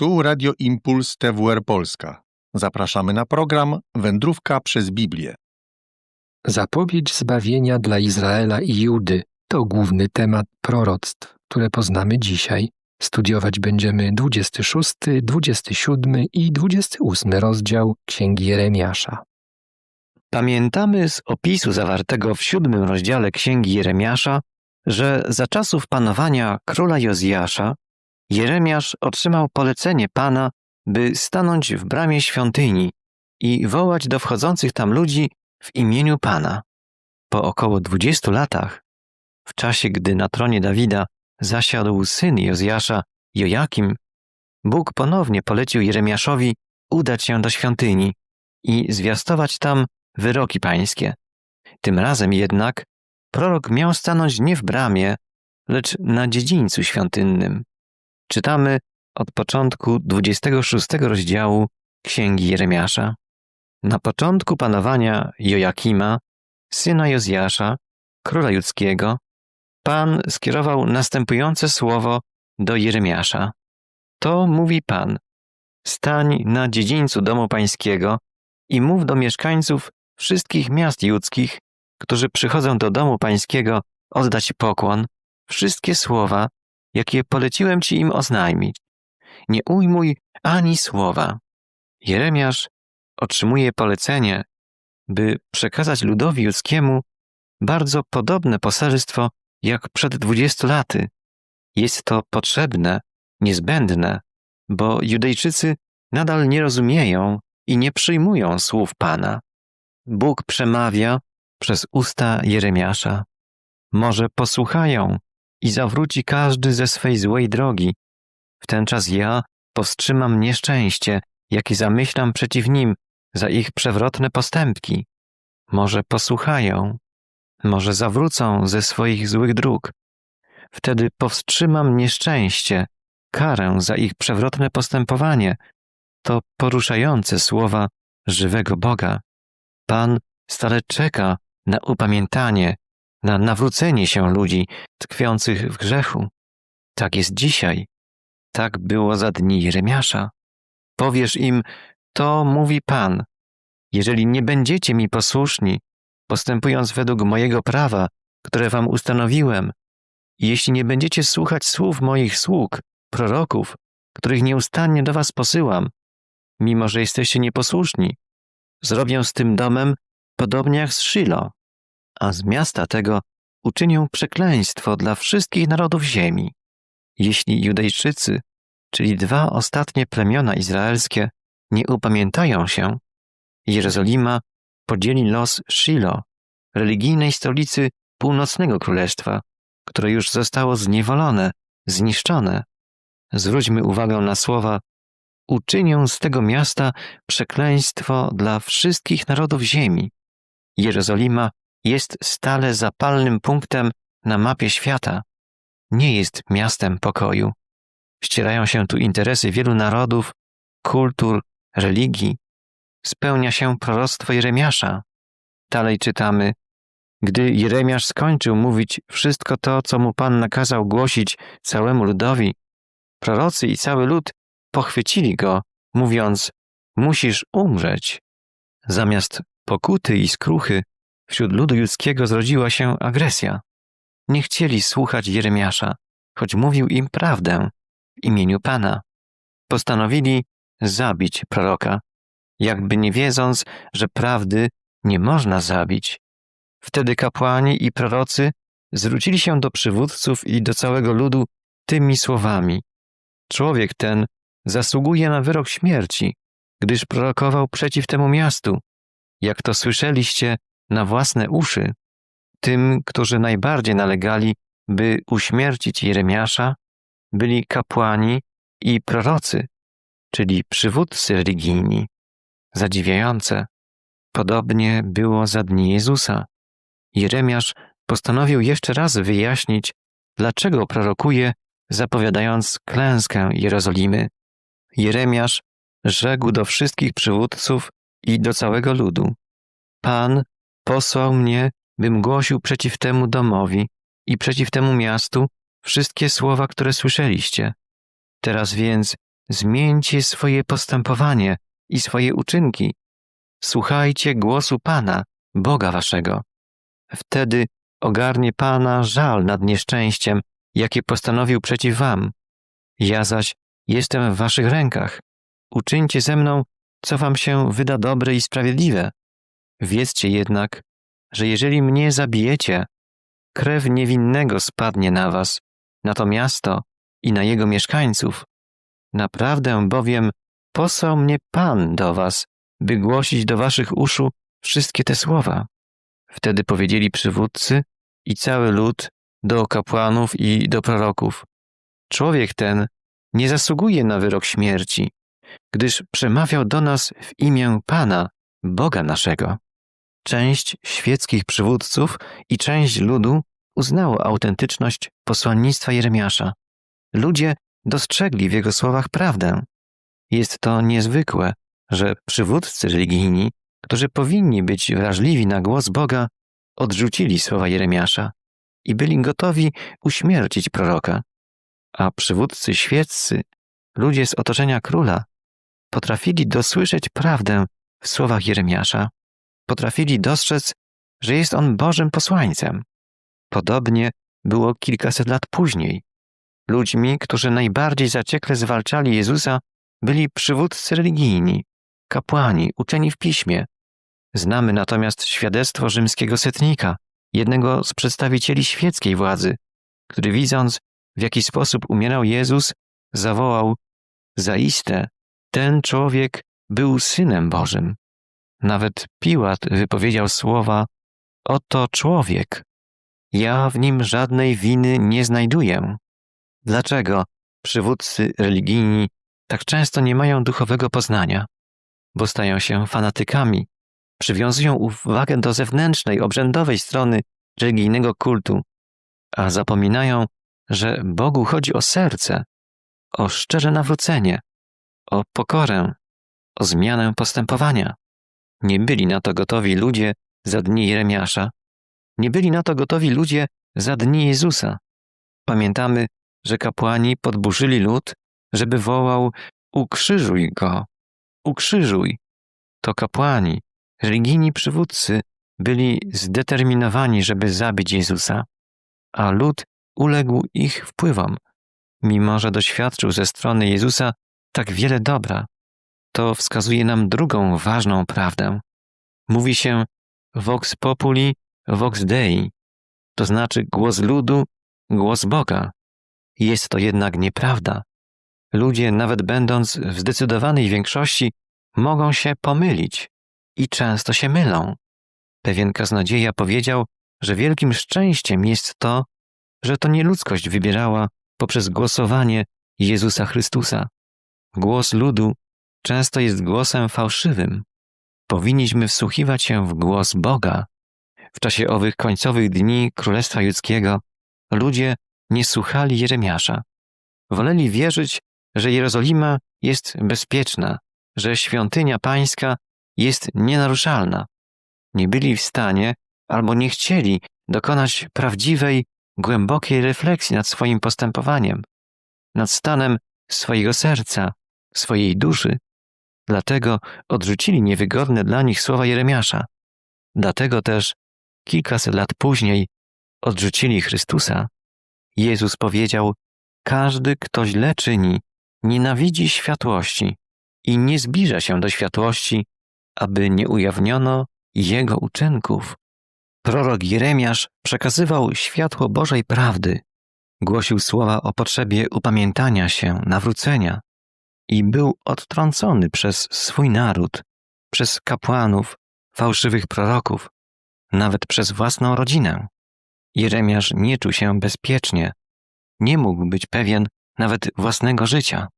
Tu Radio Impuls TWR Polska. Zapraszamy na program Wędrówka przez Biblię. Zapowiedź zbawienia dla Izraela i Judy to główny temat proroctw, które poznamy dzisiaj. Studiować będziemy 26, 27 i 28 rozdział Księgi Jeremiasza. Pamiętamy z opisu zawartego w siódmym rozdziale Księgi Jeremiasza, że za czasów panowania króla Jozjasza Jeremiasz otrzymał polecenie Pana, by stanąć w bramie świątyni i wołać do wchodzących tam ludzi w imieniu Pana. Po około dwudziestu latach, w czasie gdy na tronie Dawida zasiadł syn Jozjasza, Jojakim, Bóg ponownie polecił Jeremiaszowi udać się do świątyni i zwiastować tam wyroki pańskie. Tym razem jednak prorok miał stanąć nie w bramie, lecz na dziedzińcu świątynnym. Czytamy od początku 26 rozdziału Księgi Jeremiasza. Na początku panowania Jojakima, syna Jozjasza, króla judzkiego, Pan skierował następujące słowo do Jeremiasza. To mówi Pan: Stań na dziedzińcu domu pańskiego i mów do mieszkańców wszystkich miast judzkich, którzy przychodzą do domu pańskiego oddać pokłon, wszystkie słowa, jakie poleciłem ci im oznajmić. Nie ujmuj ani słowa. Jeremiasz otrzymuje polecenie, by przekazać ludowi judzkiemu bardzo podobne poselstwo jak przed dwudziestu laty. Jest to potrzebne, niezbędne, bo Judejczycy nadal nie rozumieją i nie przyjmują słów Pana. Bóg przemawia przez usta Jeremiasza. Może posłuchają i zawróci każdy ze swej złej drogi. W ten czas ja powstrzymam nieszczęście, jakie zamyślam przeciw nim za ich przewrotne postępki. Może posłuchają, może zawrócą ze swoich złych dróg. Wtedy powstrzymam nieszczęście, karę za ich przewrotne postępowanie. To poruszające słowa żywego Boga. Pan stale czeka na upamiętanie, na nawrócenie się ludzi tkwiących w grzechu. Tak jest dzisiaj. Tak było za dni Jeremiasza. Powiesz im, to mówi Pan. Jeżeli nie będziecie mi posłuszni, postępując według mojego prawa, które wam ustanowiłem, jeśli nie będziecie słuchać słów moich sług, proroków, których nieustannie do was posyłam, mimo że jesteście nieposłuszni, zrobię z tym domem podobnie jak z Shilo, a z miasta tego uczynię przekleństwo dla wszystkich narodów ziemi. Jeśli Judejczycy, czyli dwa ostatnie plemiona izraelskie, nie upamiętają się, Jerozolima podzieli los Shilo, religijnej stolicy północnego królestwa, które już zostało zniewolone, zniszczone. Zwróćmy uwagę na słowa uczynię z tego miasta przekleństwo dla wszystkich narodów ziemi. Jerozolima jest stale zapalnym punktem na mapie świata. Nie jest miastem pokoju. Ścierają się tu interesy wielu narodów, kultur, religii. Spełnia się proroctwo Jeremiasza. Dalej czytamy: Gdy Jeremiasz skończył mówić wszystko to, co mu Pan nakazał głosić całemu ludowi, prorocy i cały lud pochwycili go, mówiąc: Musisz umrzeć. Zamiast pokuty i skruchy, wśród ludu judzkiego zrodziła się agresja. Nie chcieli słuchać Jeremiasza, choć mówił im prawdę w imieniu Pana. Postanowili zabić proroka, jakby nie wiedząc, że prawdy nie można zabić. Wtedy kapłani i prorocy zwrócili się do przywódców i do całego ludu tymi słowami: Człowiek ten zasługuje na wyrok śmierci, gdyż prorokował przeciw temu miastu. Jak to słyszeliście na własne uszy, tym, którzy najbardziej nalegali, by uśmiercić Jeremiasza, byli kapłani i prorocy, czyli przywódcy religijni. Zadziwiające. Podobnie było za dni Jezusa. Jeremiasz postanowił jeszcze raz wyjaśnić, dlaczego prorokuje, zapowiadając klęskę Jerozolimy. Jeremiasz rzekł do wszystkich przywódców i do całego ludu: Pan posłał mnie, bym głosił przeciw temu domowi i przeciw temu miastu wszystkie słowa, które słyszeliście. Teraz więc zmieńcie swoje postępowanie i swoje uczynki. Słuchajcie głosu Pana, Boga waszego. Wtedy ogarnie Pana żal nad nieszczęściem, jakie postanowił przeciw wam. Ja zaś jestem w waszych rękach. Uczyńcie ze mną, co wam się wyda dobre i sprawiedliwe. Wiedzcie jednak, że jeżeli mnie zabijecie, krew niewinnego spadnie na was, na to miasto i na jego mieszkańców. Naprawdę bowiem posłał mnie Pan do was, by głosić do waszych uszu wszystkie te słowa. Wtedy powiedzieli przywódcy i cały lud do kapłanów i do proroków. Człowiek ten nie zasługuje na wyrok śmierci, gdyż przemawiał do nas w imię Pana, Boga naszego. Część świeckich przywódców i część ludu uznało autentyczność posłannictwa Jeremiasza. Ludzie dostrzegli w jego słowach prawdę. Jest to niezwykłe, że przywódcy religijni, którzy powinni być wrażliwi na głos Boga, odrzucili słowa Jeremiasza i byli gotowi uśmiercić proroka. A przywódcy świeccy, ludzie z otoczenia króla, potrafili dosłyszeć prawdę w słowach Jeremiasza, potrafili dostrzec, że jest on Bożym posłańcem. Podobnie było kilkaset lat później. Ludźmi, którzy najbardziej zaciekle zwalczali Jezusa, byli przywódcy religijni, kapłani, uczeni w piśmie. Znamy natomiast świadectwo rzymskiego setnika, jednego z przedstawicieli świeckiej władzy, który widząc, w jaki sposób umierał Jezus, zawołał: Zaiste, ten człowiek był synem Bożym. Nawet Piłat wypowiedział słowa: Oto człowiek. Ja w nim żadnej winy nie znajduję. Dlaczego przywódcy religijni tak często nie mają duchowego poznania? Bo stają się fanatykami, przywiązują uwagę do zewnętrznej, obrzędowej strony religijnego kultu, a zapominają, że Bogu chodzi o serce, o szczere nawrócenie, o pokorę, o zmianę postępowania. Nie byli na to gotowi ludzie za dni Jeremiasza, nie byli na to gotowi ludzie za dni Jezusa. Pamiętamy, że kapłani podburzyli lud, żeby wołał: Ukrzyżuj go, ukrzyżuj. To kapłani, religijni przywódcy byli zdeterminowani, żeby zabić Jezusa, a lud uległ ich wpływom, mimo że doświadczył ze strony Jezusa tak wiele dobra. To wskazuje nam drugą ważną prawdę. Mówi się vox populi, vox dei, to znaczy głos ludu, głos Boga. Jest to jednak nieprawda. Ludzie, nawet będąc w zdecydowanej większości, mogą się pomylić i często się mylą. Pewien kaznodzieja powiedział, że wielkim szczęściem jest to, że to nie ludzkość wybierała poprzez głosowanie Jezusa Chrystusa. Głos ludu często jest głosem fałszywym. Powinniśmy wsłuchiwać się w głos Boga. W czasie owych końcowych dni Królestwa Judzkiego ludzie nie słuchali Jeremiasza. Woleli wierzyć, że Jerozolima jest bezpieczna, że świątynia pańska jest nienaruszalna. Nie byli w stanie albo nie chcieli dokonać prawdziwej, głębokiej refleksji nad swoim postępowaniem, nad stanem swojego serca, swojej duszy. Dlatego odrzucili niewygodne dla nich słowa Jeremiasza. Dlatego też kilkaset lat później odrzucili Chrystusa. Jezus powiedział: Każdy, kto źle czyni, nienawidzi światłości i nie zbliża się do światłości, aby nie ujawniono jego uczynków. Prorok Jeremiasz przekazywał światło Bożej prawdy, głosił słowa o potrzebie upamiętania się, nawrócenia i był odtrącony przez swój naród, przez kapłanów, fałszywych proroków, nawet przez własną rodzinę. Jeremiasz nie czuł się bezpiecznie, nie mógł być pewien nawet własnego życia.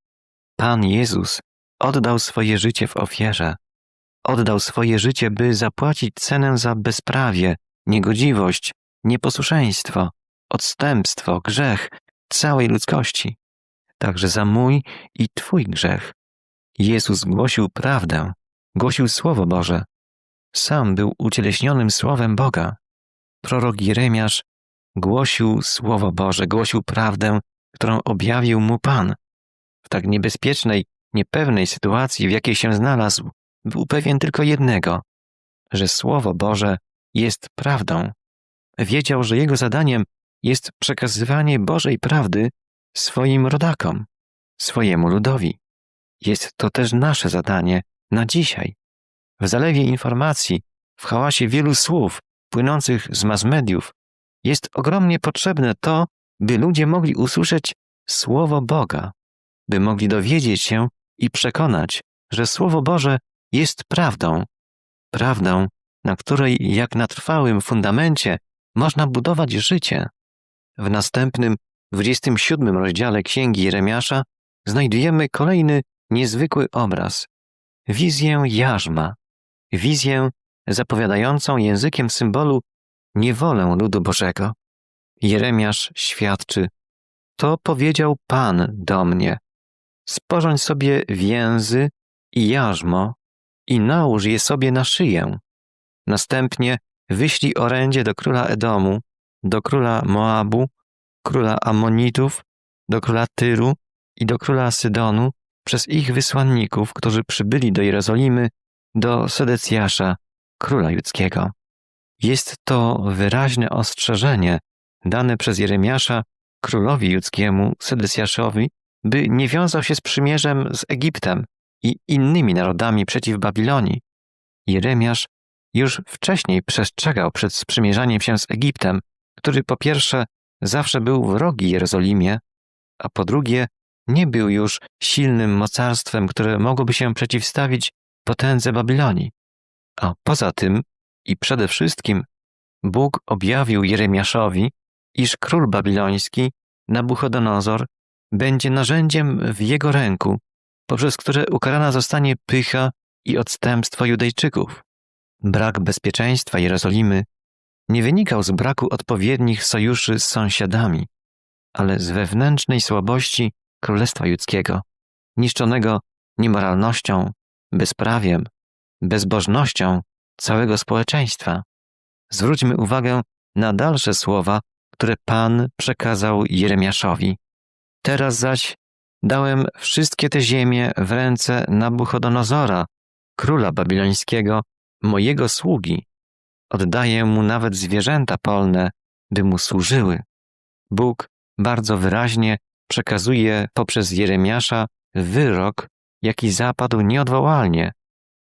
Pan Jezus oddał swoje życie w ofierze, oddał swoje życie, by zapłacić cenę za bezprawie, niegodziwość, nieposłuszeństwo, odstępstwo, grzech całej ludzkości, także za mój i Twój grzech. Jezus głosił prawdę, głosił Słowo Boże. Sam był ucieleśnionym Słowem Boga. Prorok Jeremiasz głosił Słowo Boże, głosił prawdę, którą objawił mu Pan. W tak niebezpiecznej, niepewnej sytuacji, w jakiej się znalazł, był pewien tylko jednego, że Słowo Boże jest prawdą. Wiedział, że jego zadaniem jest przekazywanie Bożej prawdy swoim rodakom, swojemu ludowi. Jest to też nasze zadanie na dzisiaj. W zalewie informacji, w hałasie wielu słów płynących z mass mediów, jest ogromnie potrzebne to, by ludzie mogli usłyszeć Słowo Boga, by mogli dowiedzieć się i przekonać, że Słowo Boże jest prawdą, prawdą, na której jak na trwałym fundamencie można budować życie. W następnym, 27 rozdziale Księgi Jeremiasza znajdujemy kolejny niezwykły obraz. Wizję jarzma, wizję zapowiadającą językiem symbolu niewolę ludu Bożego. Jeremiasz świadczy, to powiedział Pan do mnie. Sporządź sobie więzy i jarzmo i nałóż je sobie na szyję. Następnie wyślij orędzie do króla Edomu, do króla Moabu, króla Amonitów, do króla Tyru i do króla Sydonu przez ich wysłanników, którzy przybyli do Jerozolimy, do Sedecjasza, króla judzkiego. Jest to wyraźne ostrzeżenie dane przez Jeremiasza królowi judzkiemu Sedecjaszowi, by nie wiązał się z przymierzem z Egiptem i innymi narodami przeciw Babilonii. Jeremiasz już wcześniej przestrzegał przed sprzymierzaniem się z Egiptem, który po pierwsze zawsze był wrogi Jerozolimie, a po drugie nie był już silnym mocarstwem, które mogłoby się przeciwstawić potędze Babilonii. A poza tym i przede wszystkim Bóg objawił Jeremiaszowi, iż król babiloński, Nabuchodonozor, będzie narzędziem w jego ręku, poprzez które ukarana zostanie pycha i odstępstwo Judejczyków. Brak bezpieczeństwa Jerozolimy nie wynikał z braku odpowiednich sojuszy z sąsiadami, ale z wewnętrznej słabości Królestwa Judzkiego, niszczonego niemoralnością, bezprawiem, bezbożnością całego społeczeństwa. Zwróćmy uwagę na dalsze słowa, które Pan przekazał Jeremiaszowi. Teraz zaś dałem wszystkie te ziemie w ręce Nabuchodonozora, króla babilońskiego, mojego sługi. Oddaję mu nawet zwierzęta polne, by mu służyły. Bóg bardzo wyraźnie przekazuje poprzez Jeremiasza wyrok, jaki zapadł nieodwołalnie,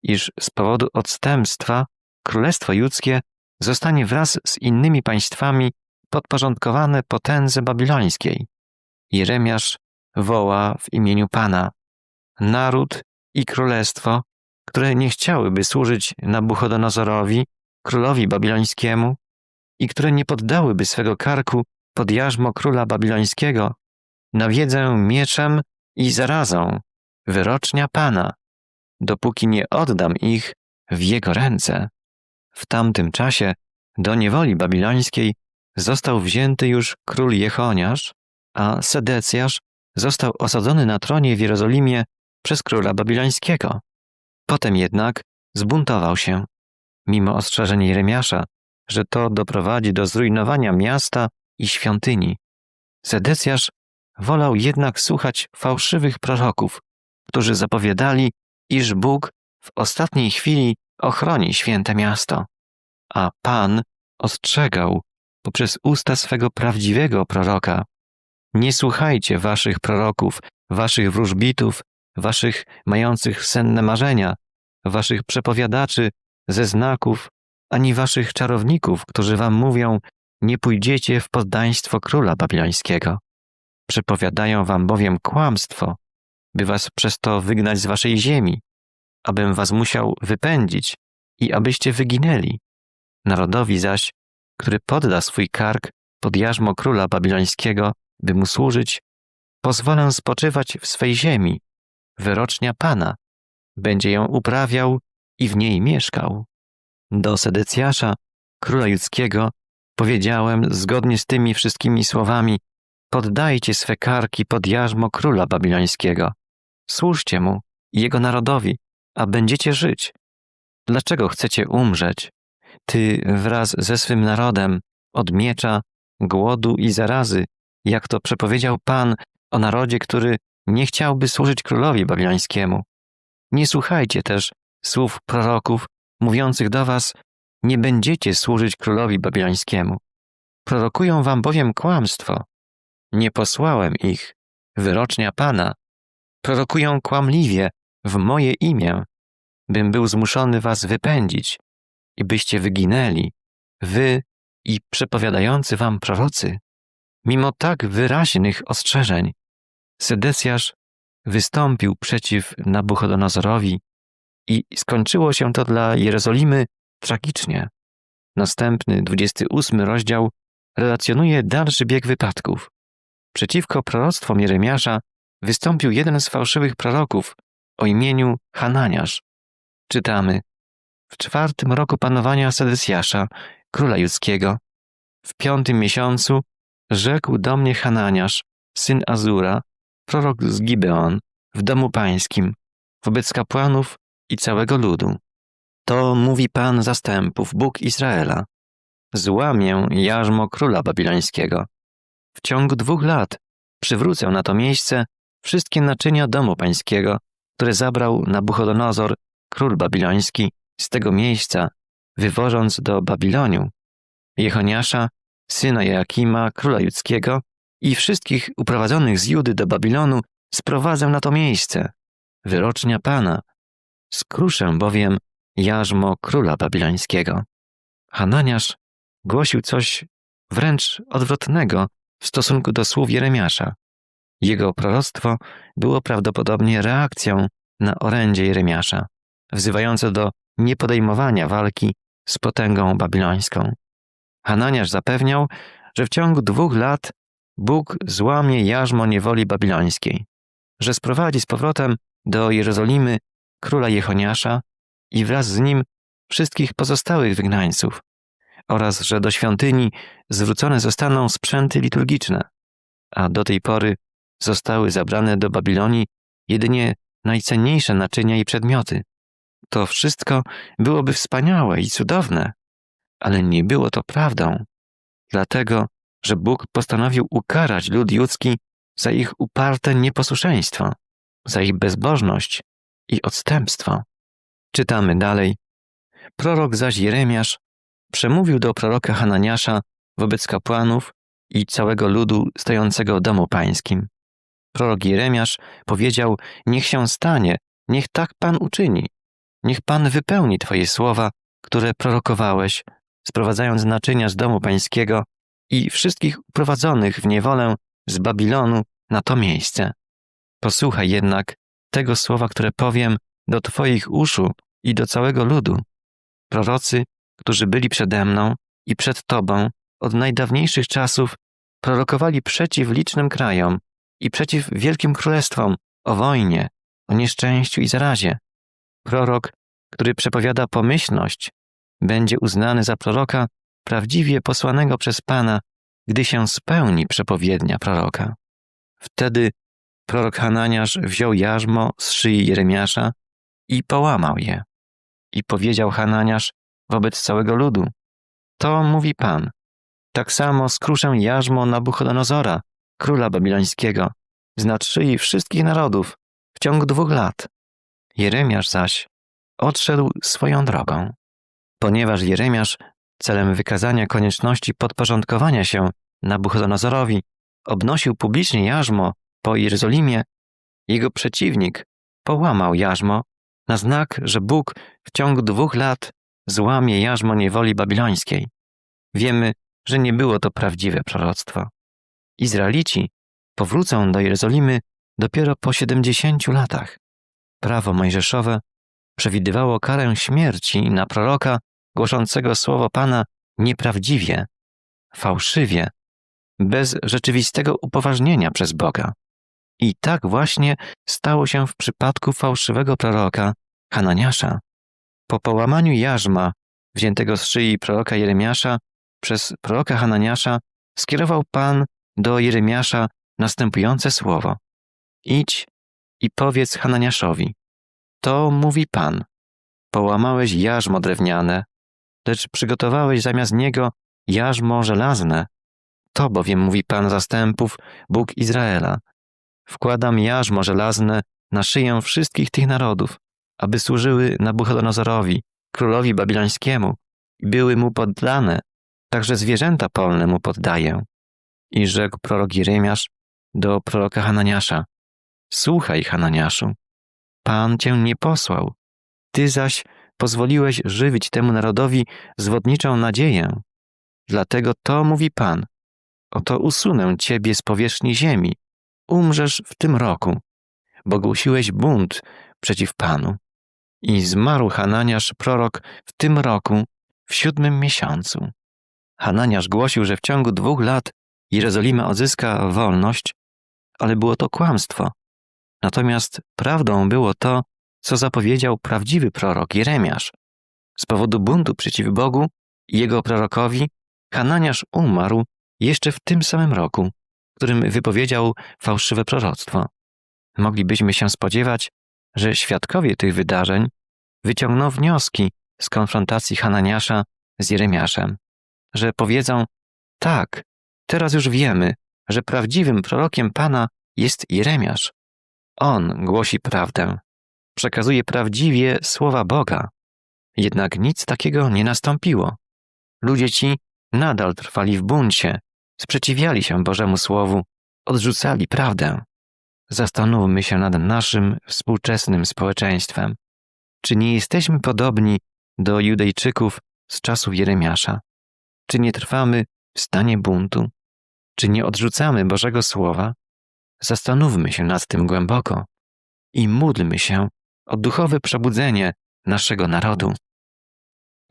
iż z powodu odstępstwa Królestwo Judzkie zostanie wraz z innymi państwami podporządkowane potędze babilońskiej. Jeremiasz woła w imieniu Pana. Naród i królestwo, które nie chciałyby służyć Nabuchodonozorowi, królowi babilońskiemu, i które nie poddałyby swego karku pod jarzmo króla babilońskiego, nawiedzę mieczem i zarazą, wyrocznia Pana, dopóki nie oddam ich w jego ręce. W tamtym czasie do niewoli babilońskiej został wzięty już król Jechoniasz, a Sedecjasz został osadzony na tronie w Jerozolimie przez króla babilońskiego. Potem jednak zbuntował się, mimo ostrzeżeń Jeremiasza, że to doprowadzi do zrujnowania miasta i świątyni. Sedecjasz wolał jednak słuchać fałszywych proroków, którzy zapowiadali, iż Bóg w ostatniej chwili ochroni święte miasto. A Pan ostrzegał poprzez usta swego prawdziwego proroka. Nie słuchajcie waszych proroków, waszych wróżbitów, waszych mających senne marzenia, waszych przepowiadaczy ze znaków, ani waszych czarowników, którzy wam mówią, nie pójdziecie w poddaństwo króla babilońskiego. Przepowiadają wam bowiem kłamstwo, by was przez to wygnać z waszej ziemi, abym was musiał wypędzić i abyście wyginęli. Narodowi zaś, który podda swój kark pod jarzmo króla babilońskiego, by mu służyć, pozwolę spoczywać w swej ziemi, wyrocznia Pana, będzie ją uprawiał i w niej mieszkał. Do Sedecjasza, króla judzkiego, powiedziałem zgodnie z tymi wszystkimi słowami, poddajcie swe karki pod jarzmo króla babilońskiego. Służcie mu i jego narodowi, a będziecie żyć. Dlaczego chcecie umrzeć? Ty wraz ze swym narodem od miecza, głodu i zarazy, jak to przepowiedział Pan o narodzie, który nie chciałby służyć królowi babilońskiemu. Nie słuchajcie też słów proroków mówiących do was, nie będziecie służyć królowi babilońskiemu. Prorokują wam bowiem kłamstwo. Nie posłałem ich, wyrocznia Pana. Prorokują kłamliwie w moje imię, bym był zmuszony was wypędzić i byście wyginęli, wy i przepowiadający wam prorocy. Mimo tak wyraźnych ostrzeżeń, Sedesjasz wystąpił przeciw Nabuchodonozorowi i skończyło się to dla Jerozolimy tragicznie. Następny, 28 rozdział relacjonuje dalszy bieg wypadków. Przeciwko proroctwom Jeremiasza wystąpił jeden z fałszywych proroków o imieniu Hananiasz. Czytamy w czwartym roku panowania Sedesjasza, króla judzkiego, w piątym miesiącu rzekł do mnie Hananiasz, syn Azura, prorok z Gibeon, w domu pańskim, wobec kapłanów i całego ludu. To mówi Pan zastępów, Bóg Izraela. Złamię jarzmo króla babilońskiego. W ciągu dwóch lat przywrócę na to miejsce wszystkie naczynia domu pańskiego, które zabrał Nabuchodonozor, król babiloński, z tego miejsca, wywożąc do Babiloniu Jechoniasza, syna Joakima, króla judzkiego i wszystkich uprowadzonych z Judy do Babilonu sprowadzę na to miejsce, wyrocznia Pana. Skruszę bowiem jarzmo króla babilońskiego. Hananiasz głosił coś wręcz odwrotnego w stosunku do słów Jeremiasza. Jego proroctwo było prawdopodobnie reakcją na orędzie Jeremiasza, wzywające do niepodejmowania walki z potęgą babilońską. Hananiasz zapewniał, że w ciągu dwóch lat Bóg złamie jarzmo niewoli babilońskiej, że sprowadzi z powrotem do Jerozolimy króla Jechoniasza i wraz z nim wszystkich pozostałych wygnańców oraz że do świątyni zwrócone zostaną sprzęty liturgiczne, a do tej pory zostały zabrane do Babilonii jedynie najcenniejsze naczynia i przedmioty. To wszystko byłoby wspaniałe i cudowne, ale nie było to prawdą, dlatego że Bóg postanowił ukarać lud ludzki za ich uparte nieposłuszeństwo, za ich bezbożność i odstępstwo. Czytamy dalej. Prorok zaś Jeremiasz przemówił do proroka Hananiasza wobec kapłanów i całego ludu stojącego w domu pańskim. Prorok Jeremiasz powiedział: Niech się stanie, niech tak Pan uczyni. Niech Pan wypełni Twoje słowa, które prorokowałeś, sprowadzając naczynia z domu pańskiego i wszystkich uprowadzonych w niewolę z Babilonu na to miejsce. Posłuchaj jednak tego słowa, które powiem do Twoich uszu i do całego ludu. Prorocy, którzy byli przede mną i przed Tobą od najdawniejszych czasów, prorokowali przeciw licznym krajom i przeciw wielkim królestwom o wojnie, o nieszczęściu i zarazie. Prorok, który przepowiada pomyślność, będzie uznany za proroka prawdziwie posłanego przez Pana, gdy się spełni przepowiednia proroka. Wtedy prorok Hananiasz wziął jarzmo z szyi Jeremiasza i połamał je. I powiedział Hananiasz wobec całego ludu: To mówi Pan. Tak samo skruszę jarzmo Nabuchodonozora, króla babilońskiego, z nad szyi wszystkich narodów w ciągu dwóch lat. Jeremiasz zaś odszedł swoją drogą. Ponieważ Jeremiasz celem wykazania konieczności podporządkowania się Nabuchodonozorowi obnosił publicznie jarzmo po Jerozolimie, jego przeciwnik połamał jarzmo na znak, że Bóg w ciągu dwóch lat złamie jarzmo niewoli babilońskiej. Wiemy, że nie było to prawdziwe proroctwo. Izraelici powrócą do Jerozolimy dopiero po siedemdziesięciu latach. Prawo mojżeszowe przewidywało karę śmierci na proroka głoszącego słowo Pana nieprawdziwie, fałszywie, bez rzeczywistego upoważnienia przez Boga. I tak właśnie stało się w przypadku fałszywego proroka Hananiasza. Po połamaniu jarzma wziętego z szyi proroka Jeremiasza przez proroka Hananiasza skierował Pan do Jeremiasza następujące słowo: Idź i powiedz Hananiaszowi: To mówi Pan. Połamałeś jarzmo drewniane, lecz przygotowałeś zamiast niego jarzmo żelazne. To bowiem mówi Pan zastępów, Bóg Izraela. Wkładam jarzmo żelazne na szyję wszystkich tych narodów, aby służyły Nabuchodonozorowi, królowi babilońskiemu i były mu poddane, także zwierzęta polne mu poddaję. I rzekł prorok Jeremiasz do proroka Hananiasza, słuchaj Hananiaszu, Pan cię nie posłał, ty zaś pozwoliłeś żywić temu narodowi zwodniczą nadzieję. Dlatego to mówi Pan, oto usunę ciebie z powierzchni ziemi, umrzesz w tym roku, bo głosiłeś bunt przeciw Panu. I zmarł Hananiasz prorok w tym roku, w siódmym miesiącu. Hananiasz głosił, że w ciągu dwóch lat Jerozolima odzyska wolność, ale było to kłamstwo. Natomiast prawdą było to, co zapowiedział prawdziwy prorok Jeremiasz. Z powodu buntu przeciw Bogu i jego prorokowi, Hananiasz umarł jeszcze w tym samym roku, którym wypowiedział fałszywe proroctwo. Moglibyśmy się spodziewać, że świadkowie tych wydarzeń wyciągną wnioski z konfrontacji Hananiasza z Jeremiaszem, że powiedzą: Tak, teraz już wiemy, że prawdziwym prorokiem Pana jest Jeremiasz. On głosi prawdę, przekazuje prawdziwie słowa Boga. Jednak nic takiego nie nastąpiło. Ludzie ci nadal trwali w buncie, sprzeciwiali się Bożemu Słowu, odrzucali prawdę. Zastanówmy się nad naszym współczesnym społeczeństwem. Czy nie jesteśmy podobni do Judejczyków z czasów Jeremiasza? Czy nie trwamy w stanie buntu? Czy nie odrzucamy Bożego Słowa? Zastanówmy się nad tym głęboko i módlmy się o duchowe przebudzenie naszego narodu.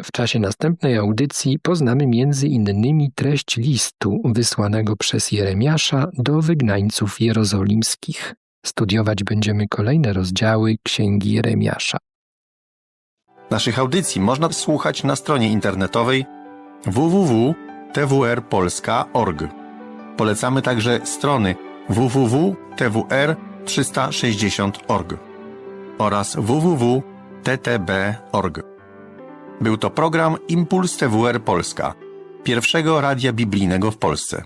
W czasie następnej audycji poznamy między innymi treść listu wysłanego przez Jeremiasza do wygnańców jerozolimskich. Studiować będziemy kolejne rozdziały Księgi Jeremiasza. Naszych audycji można słuchać na stronie internetowej www.twrpolska.org. Polecamy także strony www.twr360.org oraz www.ttb.org. Był to program Impuls TWR Polska, pierwszego radia biblijnego w Polsce.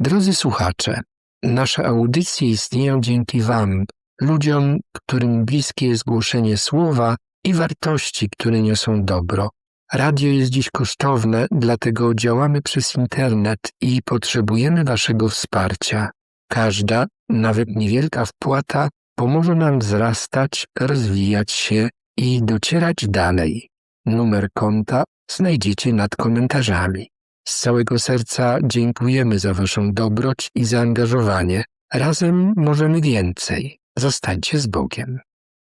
Drodzy słuchacze, nasze audycje istnieją dzięki Wam, ludziom, którym bliskie jest głoszenie słowa i wartości, które niosą dobro. Radio jest dziś kosztowne, dlatego działamy przez internet i potrzebujemy Waszego wsparcia. Każda, nawet niewielka wpłata pomoże nam wzrastać, rozwijać się i docierać dalej. Numer konta znajdziecie nad komentarzami. Z całego serca dziękujemy za Waszą dobroć i zaangażowanie. Razem możemy więcej. Zostańcie z Bogiem.